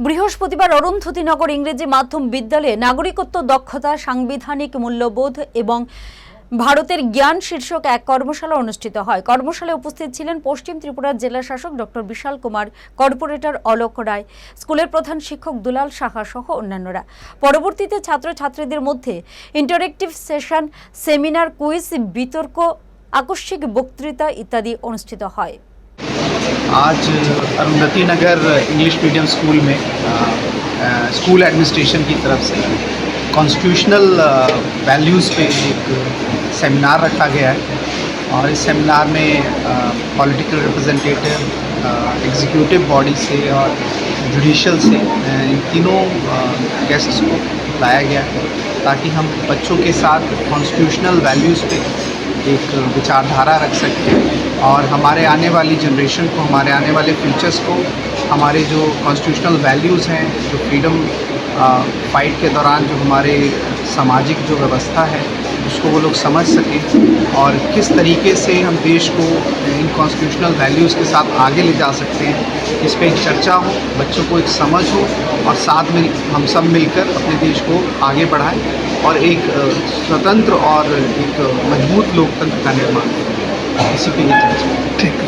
বৃহস্পতিবার অরুন্ধতিনগর ইংরেজি মাধ্যম বিদ্যালয়ে নাগরিকত্ব দক্ষতা, সাংবিধানিক মূল্যবোধ এবং ভারতের জ্ঞান শীর্ষক এক কর্মশালা অনুষ্ঠিত হয়। কর্মশালায় উপস্থিত ছিলেন পশ্চিম ত্রিপুরার জেলা শাসক ডক্টর বিশাল কুমার, কর্পোরেটর অলোক রায়, স্কুলের প্রধান শিক্ষক দুলাল সাহা সহ অন্যান্যরা। পরবর্তীতে ছাত্রছাত্রীদের মধ্যে ইন্টারেক্টিভ সেশন, সেমিনার, কুইজ, বিতর্ক, আকস্মিক বক্তৃতা ইত্যাদি অনুষ্ঠিত হয়। आज Arundhati Nagar English medium school में स्कूल एडमिनिस्ट्रेशन की तरफ़ से कॉन्स्टिट्यूशनल वैल्यूज़ पे एक सेमिनार रखा गया है और इस सेमिनार में पॉलिटिकल रिप्रेजेंटेटिव एग्जीक्यूटिव बॉडी से और जुडिशल से इन तीनों गेस्ट्स को लाया गया है ताकि हम बच्चों के साथ कॉन्स्टिट्यूशनल वैल्यूज़ पे एक विचारधारा रख सकते हैं और हमारे आने वाली जनरेशन को, हमारे आने वाले फ्यूचर्स को, हमारे जो कॉन्स्टिट्यूशनल वैल्यूज़ हैं, जो फ्रीडम फाइट के दौरान जो हमारे सामाजिक जो व्यवस्था है, उसको वो लोग समझ सकें और किस तरीके से हम देश को इन कॉन्स्टिट्यूशनल वैल्यूज़ के साथ आगे ले जा सकते हैं, इस पर एक चर्चा हो, बच्चों को एक समझ हो और साथ में हम सब मिलकर अपने देश को आगे बढ़ाएँ और एक स्वतंत्र और एक मज़बूत लोकतंत्र का निर्माण करें इसी पे ये चर्चा है।